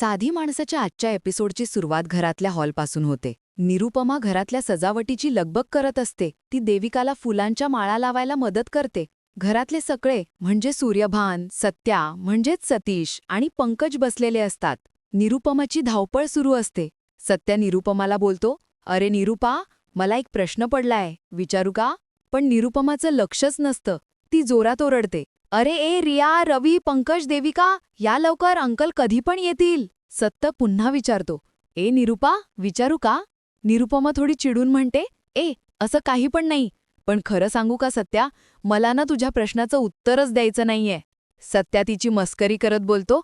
साधी माणसाच्या आजच्या एपिसोडची सुरुवात घरातल्या हॉलपासून होते. निरुपमा घरातल्या सजावटीची लगबग करत असते. ती देविकाला फुलांच्या माळा लावायला मदत करते. घरातले सगळे म्हणजे सूर्यभान सत्या म्हणजेच सतीश आणि पंकज बसलेले असतात. निरुपमाची धावपळ सुरू असते. सत्या निरुपमाला बोलतो अरे निरुपा मला एक प्रश्न पडलाय. विचारू का? पण निरुपमाचं लक्षच नसतं. ती जोरात ओरडते. अरे ए रिया रवी पंकज देविका या लवकर अंकल कधी पण येतील. सत्य पुन्हा विचारतो. ए निरुपा विचारू का? निरुपमा थोडी चिडून म्हणते ए असं काही पण नाही. पण खरं सांगू का सत्या? मला ना तुझ्या प्रश्नाचं उत्तरच द्यायचं नाहीये. सत्या तिची मस्करी करत बोलतो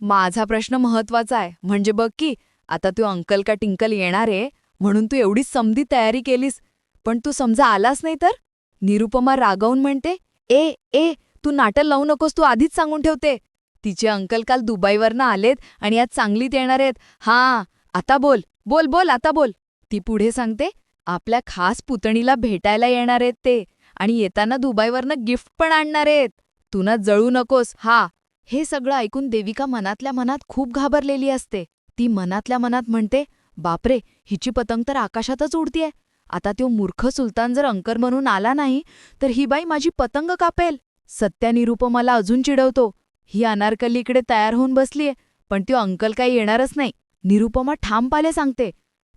माझा प्रश्न महत्त्वाचा आहे. म्हणजे बघ की आता तू अंकल का टिंकल येणार आहे म्हणून तू एवढी समधी तयारी केलीस. पण तू समजा आलास नाही तर? निरुपमा रागावून म्हणते ए ए तू नाटक लावू नकोस तू आधीच सांगून ठेवते. तिचे अंकल काल दुबईवरनं आलेत आणि आज चांगलीत येणार आहेत. हां आता बोल बोल बोल आता बोल. ती पुढे सांगते आपल्या खास पुतणीला भेटायला येणार आहेत ते आणि येताना दुबईवरनं गिफ्ट पण आणणार आहेत. तू ना जळू नकोस हा. हे सगळं ऐकून देविका मनातल्या मनात खूप घाबरलेली असते. ती मनातल्या मनात म्हणते बापरे हिची पतंग तर आकाशातच उडतीये. आता तो मूर्ख सुलतान जर अंकर म्हणून आला नाही तर ही बाई माझी पतंग कापेल. सत्या निरुपमाला अजून चिडवतो. ही अनारकली इकडे तयार होऊन बसलीये पण तो अंकल काही येणारच नाही. निरुपमा ठामपाले सांगते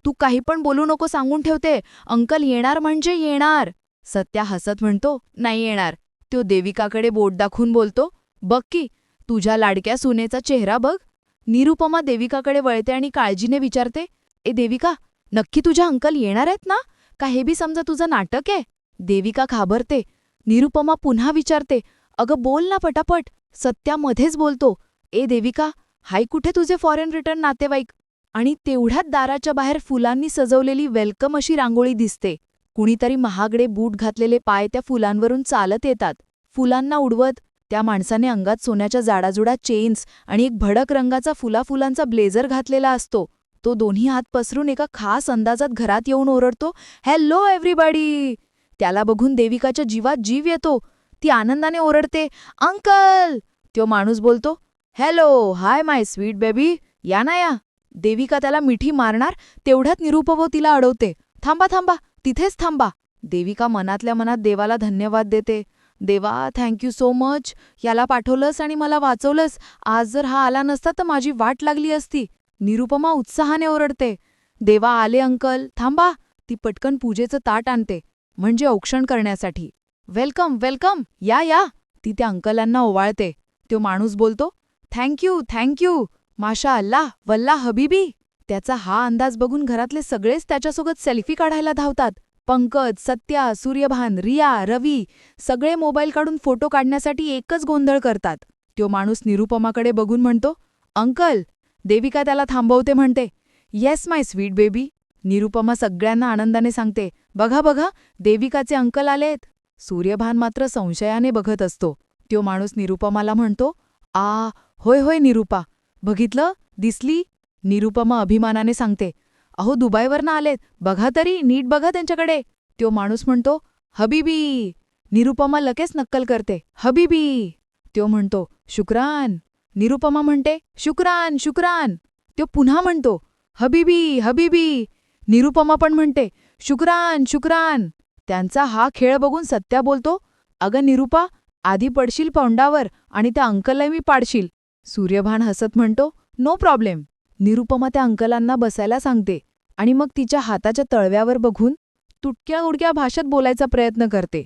तू काही पण बोलू नको सांगून ठेवते. अंकल येणार म्हणजे येणार. सत्या हसत म्हणतो नाही येणार. तो देविकाकडे बोट दाखवून बोलतो बघ की तुझ्या लाडक्या सुनेचा चेहरा बघ. निरुपमा देविकाकडे वळते आणि काळजीने विचारते ए देविका नक्की तुझ्या अंकल येणार आहेत ना? का हे बी समजा तुझं नाटक आहे? देविका घाबरते निरुपमा पुन्हा विचारते अगं बोल ना पटापट सत्या मध्येच बोलतो. ए देविका हाय कुठे तुझे फॉरेन रिटर्न नातेवाईक? आणि तेवढ्यात दाराच्या बाहेर फुलांनी सजवलेली वेलकम अशी रांगोळी दिसते. कुणीतरी महागडे बूट घातलेले पाय त्या फुलांवरून चालत येतात. फुलांना उडवत त्या माणसाने अंगात सोन्याच्या जाडाजुडा चेन्स आणि एक भडक रंगाचा फुलाफुलांचा ब्लेझर घातलेला असतो. तो दोन्ही हात पसरून एका खास अंदाजात घरात येऊन ओरडतो हॅलो एव्हरीबडी त्याला बघून देविकाच्या जीवात जीव येतो. ती आनंदाने ओरडते अंकल! त्यो माणूस बोलतो hello hi my sweet baby या ना या. देविका त्याला मिठी मारणार तेवढ्यात निरुपव तिला अडवते थांबा थांबा तिथेच थांबा. देविका मनातल्या मनात देवाला धन्यवाद देते. देवा थँक्यू सो मच याला पाठवलंस आणि मला वाचवलंस. आज जर हा आला नसता तर माझी वाट लागली असती. निरुपमा उत्साहाने ओरडते देवा आले अंकल. थांबा. ती पटकन पूजेचं ताट आणते. म्हणजे औक्षण करण्यासाठी. वेलकम वेलकम या या. ती त्या अंकलांना ओवाळते. तो माणूस बोलतो थँक्यू थँक्यू माशा अल्लाह वल्ला हबीबी. त्याचा हा अंदाज बघून घरातले सगळेच त्याच्यासोबत सेल्फी काढायला धावतात. पंकज सत्या सूर्यभान रिया रवी सगळे मोबाईल काढून फोटो काढण्यासाठी एकच गोंधळ करतात. तो माणूस निरुपमाकडे बघून म्हणतो अंकल देविका त्याला थांबवते म्हणते. Yes my sweet baby Nirupama सगळ्यांना आनंदाने सांगते बघा बघा देविकाचे अंकल आलेत. सूर्यभान मात्र संशयाने बघत असतो. त्यो माणूस निरुपमाला म्हणतो आ होय होय निरुपा. बघितलं? दिसली? निरुपमा अभिमानाने सांगते अहो दुबईवरनं आलेत. बघा तरी नीट बघा त्यांच्याकडे. त्यो माणूस म्हणतो हबीबी. निरुपमा लगेच नक्कल करते हबीबी. त्यो म्हणतो शुक्रान. निरुपमा म्हणते शुक्रान शुक्रान. त्यो पुन्हा म्हणतो हबीबी हबीबी. निरुपमा पण म्हणते शुक्रान शुक्रान. त्यांचा हा खेळ बघून सत्या बोलतो अगं निरुपा आधी पडशील पौंडावर आणि त्या अंकलला मी पाडशील. सूर्यभान हसत म्हणतो नो प्रॉब्लेम. निरुपमा त्या अंकलांना बसायला सांगते आणि मग तिच्या हाताच्या तळव्यावर बघून तुटक्या उडक्या भाषेत बोलायचा प्रयत्न करते.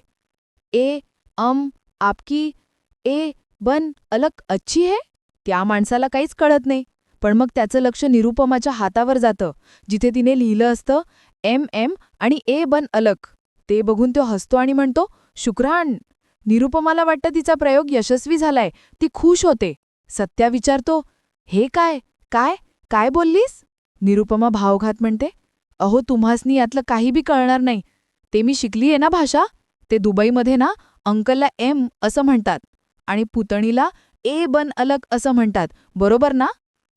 ए अम आपकी ए बन अलक अच्छी है? त्या माणसाला काहीच कळत नाही. पण मग त्याचं लक्ष निरुपमाच्या हातावर जातं. जिथे तिने लिहिलं असतं एम एम आणि ए बन अलक. ते बघून तो हसतो आणि म्हणतो शुक्रान निरुपमाला वाटतं तिचा प्रयोग यशस्वी झालाय. ती खुश होते. सत्या विचारतो हे काय? काय? काय बोललीस? निरुपमा भावघात म्हणते अहो तुम्हासनी यातलं काही बी कळणार नाही. ते मी शिकलीये ना भाषा? ते दुबईमध्ये ना अंकलला एम असं म्हणतात आणि पुतणीला ए बन अलग असं म्हणतात. बरोबर ना?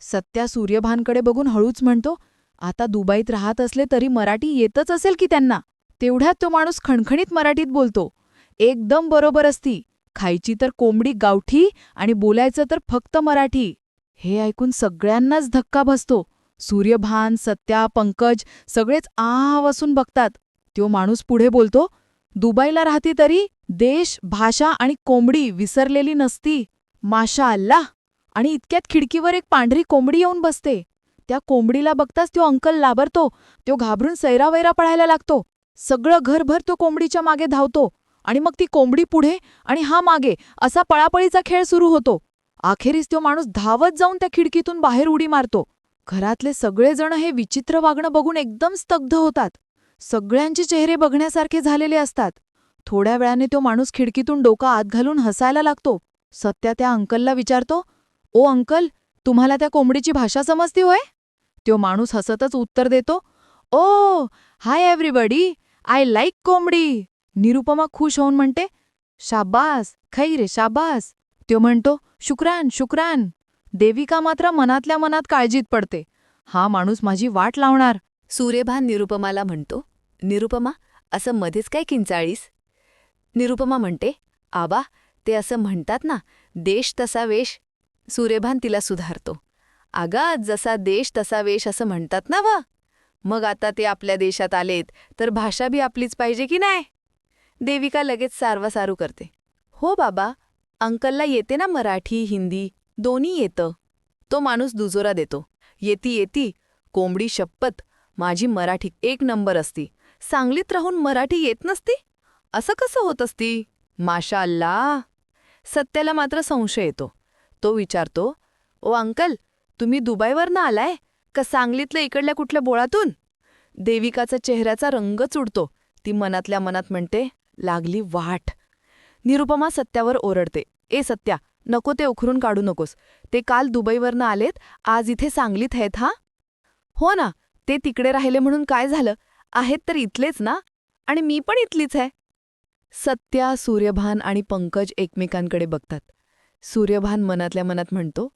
सत्या सूर्यभानकडे बघून हळूच म्हणतो आता दुबईत राहत असले तरी मराठी येतच असेल की त्यांना? तेवढ्यात तो माणूस खणखणीत मराठीत बोलतो. एकदम बरोबर असती. खायची तर कोंबडी गावठी आणि बोलायचं तर फक्त मराठी. हे ऐकून सगळ्यांनाच धक्का बसतो. सूर्यभान सत्या पंकज सगळेच आ वासून बघतात. तो माणूस पुढे बोलतो दुबईला राहती तरी देश भाषा आणि कोंबडी विसरलेली नसती. माशा अल्लाह आणि इतक्यात खिडकीवर एक पांढरी कोंबडी येऊन बसते. त्या कोंबडीला बघताच तो अंकल लाबरतो तो घाबरून सैरावैरा पळायला लागतो. सगळं घरभर तो कोंबडीच्या मागे धावतो आणि मग ती कोंबडी पुढे आणि हा मागे असा पळापळीचा खेळ सुरू होतो. अखेरीस तो माणूस धावत जाऊन त्या खिडकीतून बाहेर उडी मारतो. घरातले सगळेजण हे विचित्र वागणं बघून एकदम स्तब्ध होतात. सगळ्यांचे चेहरे बघण्यासारखे झालेले असतात. थोड्या वेळाने तो माणूस खिडकीतून डोका आत घालून हसायला लागतो. सत्या त्या अंकलला विचारतो ओ अंकल तुम्हाला त्या कोंबडीची भाषा समजती होय? तो माणूस हसतच उत्तर देतो oh hi everybody I like कोंबडी. निरुपमा खुश होऊन म्हणते शाबास खै रे शाबास. तो म्हणतो शुक्रान शुक्रान. देविका मात्र मनातल्या मनात काळजीत पडते हा माणूस माझी वाट लावणार. सूर्यभान निरुपमाला म्हणतो निरुपमा असं मध्येच काय किंचाळीस? निरुपमा म्हणते आबा ते असं म्हणतात ना देश तसा वेश. सूर्यभान तिला सुधारतो. आगा जसा देश तसा वेश असं म्हणतात ना व? मग आता ते आपल्या देशात आलेत तर भाषा बी आपलीच पाहिजे की नाही? देविका लगेच सारवासारू करते. हो बाबा अंकलला येते ना मराठी हिंदी दोन्ही येतं. तो माणूस दुजोरा देतो. येती येती कोंबडी शपथ माझी मराठी एक नंबर असती. सांगलीत राहून मराठी येत नसती? असं कसं होत असती? माशा सत्याला मात्र संशय येतो. तो विचारतो ओ अंकल तुम्ही दुबईवरनं आलाय? का सांगलीतल्या इकडल्या कुठल्या बोळातून? देविकाचा चेहऱ्याचा रंगच उडतो ती मनातल्या मनात म्हणते लागली वाट. निरुपमा सत्यावर ओरडते ए सत्या नको ते उखरून काढू नकोस. ते काल दुबईवरनं आलेत आज इथे सांगलीत आहेत हा? हो ना ते तिकडे राहिले म्हणून काय झालं? आहेत तर इथलेच ना? आणि मी पण इथलीच आहे. सत्या सूर्यभान आणि पंकज एकमेकांकडे बघतात. सूर्यभान मनातल्या मनात म्हणतो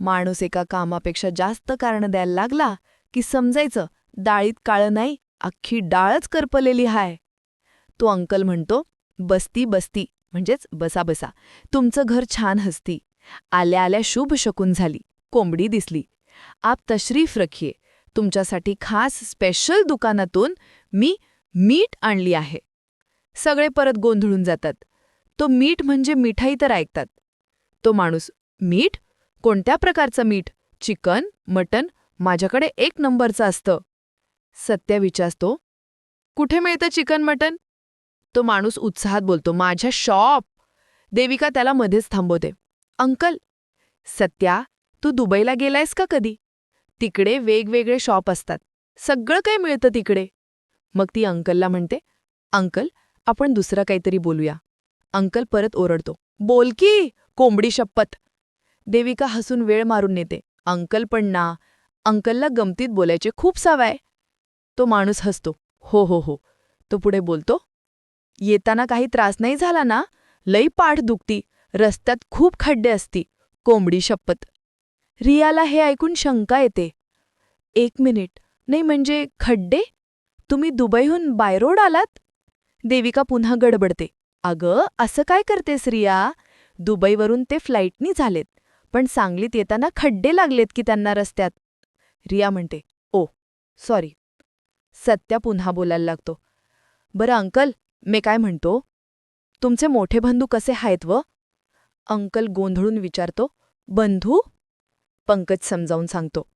माणूस एका कामापेक्षा जास्त कारण द्यायला लागला की समजायचं डाळीत काळं नाही अख्खी डाळच करपलेली हाय. तो अंकल म्हणतो बस्ती बस्ती म्हणजेच बसा बसा तुमचं घर छान हसती आल्या आल्या शुभ शकून झाली कोंबडी दिसली आप तशरीफ रखिये तुमच्यासाठी खास स्पेशल दुकानातून मी मीठ आणली आहे. सगळे परत गोंधळून जातात. तो मीठ म्हणजे मिठाई तर ऐकतात. तो माणूस मीठ कोणत्या प्रकारचं मीठ? चिकन मटन माझ्याकडे एक नंबरचं असतं. सत्या विचारतो कुठे मिळतं चिकन मटन? तो माणूस उत्साहात बोलतो माझ्या शॉप. देविका त्याला मध्येच थांबवते. अंकल सत्या तू दुबईला गेलायस का कधी? तिकडे वेगवेगळे शॉप असतात. सगळं काही मिळतं तिकडे. मग ती अंकलला म्हणते अंकल आपण दुसरं काहीतरी बोलूया. अंकल परत ओरडतो बोल की कोंबडी शपथ. देविका हसून वेळ मारून नेते. अंकल पण ना. अंकलला गमतीत बोलायचे खूप सवाय तो माणूस हसतो. हो हो हो. तो पुढे बोलतो. येताना काही त्रास नाही झाला ना? लई पाठ दुखती. रस्त्यात खूप खड्डे असती. कोंबडी शपथ. रियाला हे ऐकून शंका येते. एक मिनिट. नाही म्हणजे खड्डे? तुम्ही दुबईहून बायरोड आलात? देविका पुन्हा गडबडते. अगं असं काय करतेस रिया? दुबईवरून ते फ्लाईटनी झालेत. पण सांगलीत येताना खड्डे लागलेत की त्यांना रस्त्यात. रिया म्हणते ओ सॉरी. सत्या पुन्हा बोलायला लागतो. बरं अंकल मी काय म्हणतो? तुमचे मोठे बंधू कसे आहेत व? अंकल गोंधळून विचारतो बंधू? पंकज समजावून सांगतो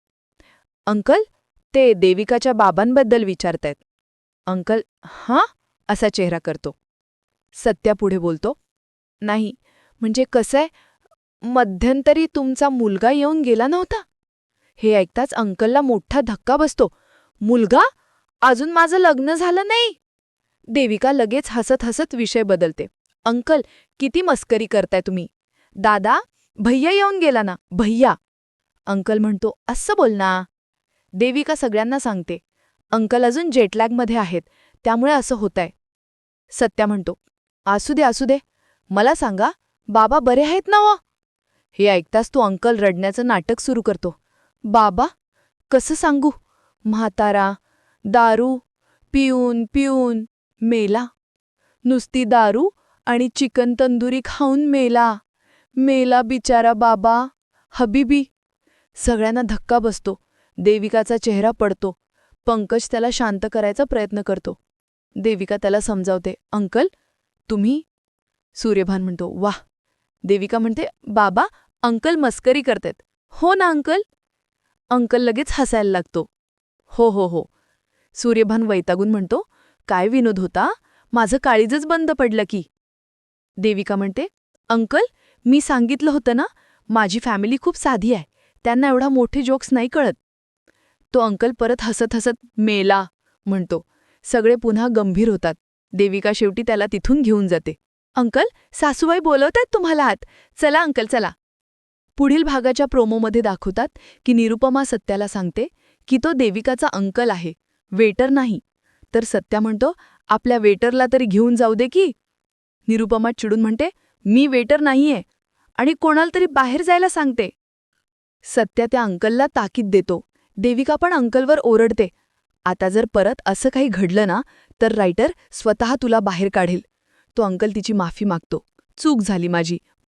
अंकल ते देविकाच्या बाबांबद्दल विचारतायत. अंकल हां? असा चेहरा करतो. सत्या पुढे बोलतो नाही म्हणजे कसंय मध्यंतरी तुमचा मुलगा येऊन गेला नव्हता? हे ऐकताच अंकलला मोठा धक्का बसतो. मुलगा? अजून माझं लग्न झालं नाही. देविका लगेच हसत हसत विषय बदलते. अंकल किती मस्करी करताय तुम्ही. दादा भैया येऊन गेला ना. भैया. अंकल म्हणतो असं बोल ना. देविका सगळ्यांना सांगते. अंकल अजून जेटलॅगमध्ये आहेत. त्यामुळे असं होतंय. सत्या म्हणतो असू दे असू दे. मला सांगा बाबा बरे आहेत ना व? हे ऐकताच तो अंकल रडण्याचं नाटक सुरू करतो. बाबा कसं सांगू? म्हातारा दारू पिऊन पिऊन मेला. नुसती दारू आणि चिकन तंदुरी खाऊन मेला. मेला बिचारा बाबा हबीबी. सगळ्यांना धक्का बसतो. देविकाचा चेहरा पडतो. पंकज त्याला शांत करायचा प्रयत्न करतो. देविका त्याला समजावते अंकल तुम्ही? सूर्यभान म्हणतो वाह देविका म्हणते बाबा अंकल मस्करी करतात. हो ना अंकल? अंकल लगेच हसायला लागतो. हो हो हो. सूर्यभान वैतागून म्हणतो काय विनोद होता? माझं काळीजच बंद पडलं की. देविका म्हणते अंकल मी सांगितलं होतं ना माझी फॅमिली खूप साधी आहे त्यांना एवढा मोठे जोक्स नाही कळत. तो अंकल परत हसत हसत मेला म्हणतो. सगळे पुन्हा गंभीर होतात. देविका शेवटी त्याला तिथून घेऊन जाते. अंकल सासूबाई बोलवतायत तुम्हाला आत. चला अंकल चला. पुढील भागाच्या प्रोमोमध्ये दाखवतात की निरुपमा सत्याला सांगते की तो देविकाचा अंकल आहे वेटर नाही. तर सत्या म्हणतो आपल्या वेटरला तरी घेऊन जाऊ दे की. निरुपमा चिडून म्हणते मी वेटर नाहीये आणि कोणाला तरी बाहेर जायला सांगते. सत्या त्या अंकलला ताकीद देतो. देविका पण अंकलवर ओरडते. आता जर परत असं काही घडलं ना तर रायटर स्वतः तुला बाहेर काढेल. तो अंकल तिची माफी मागतो. चूक झाली माझी.